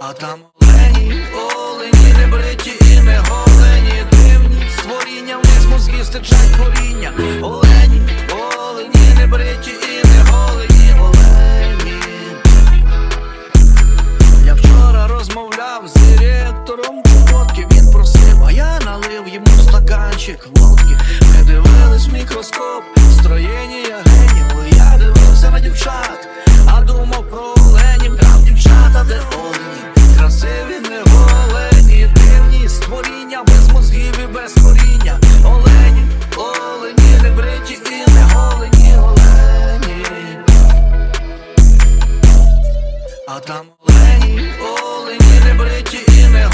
А там олені, олені, не бриті і не голені, дивні створіння, вниз мозги стичать коріння. Олені, олені, не бриті і не голені, олені. Я вчора розмовляв з директором водки, він просив, а я налив йому стаканчик водки. Ми дивились в мікроскоп, строєння генів. А там олені, олені, не бриті і не